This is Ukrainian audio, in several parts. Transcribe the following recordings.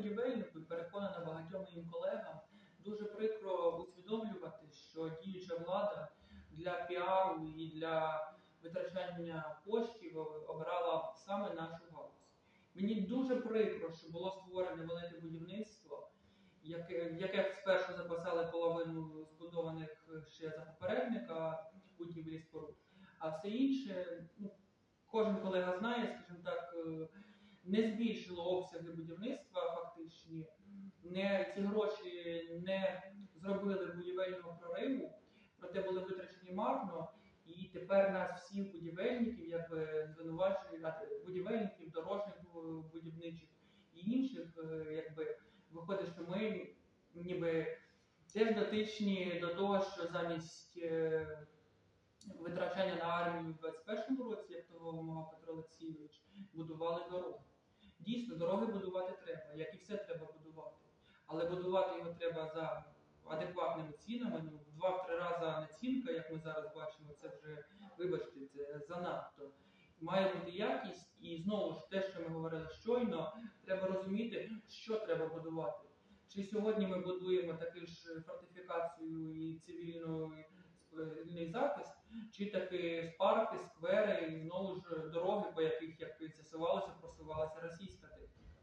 будівельнику і переконана багатьом моїм колегам, дуже прикро усвідомлювати, що діюча влада для піару і для витрачання коштів обирала саме нашу галузь. Мені дуже прикро, що було створене велике будівництво, яке, яке спершу записали половину збудованих ще за попередника будівлі споруд, а все інше, ну, кожен колега знає, скажімо так, е, не збільшило обсяги будівництва не ці гроші не зробили будівельного прориву, проте були витрачені марно. І тепер нас всіх будівельників, якби звинувачують будівельників, дорожніх будівничих і інших, е, якби виходить, що ми ніби теж дотичні до того, що замість е, витрачання на армію в 21-му році, як того вимагав Петро Олексійович, будували дороги. Дійсно, дороги будувати треба, як і все треба будувати. Але будувати його треба за адекватними цінами. Ну, в два-три рази націнка, як ми зараз бачимо, це вже, вибачте, це занадто. Має бути якість, і знову ж те, що ми говорили щойно, треба розуміти, що треба будувати. Чи сьогодні ми будуємо таку ж фортифікацію і цивільний захист, чи таки парки, сквери і знову ж дороги, по яких, як з'ясувалося, просувалася російська техніка.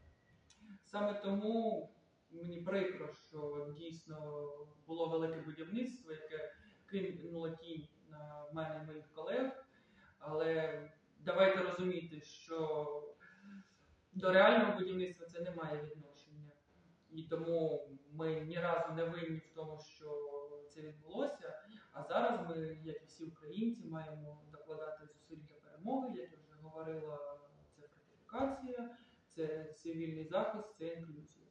Саме тому прикро, що дійсно було велике будівництво, яке кинуло тінь на мене і моїх колег. Але давайте розуміти, що до реального будівництва це не має відношення. І тому ми ні разу не винні в тому, що це відбулося. А зараз ми, як і всі українці, маємо докладати зусиль для перемоги, як я вже говорила, це фортифікація, це цивільний захист, це інклюзія.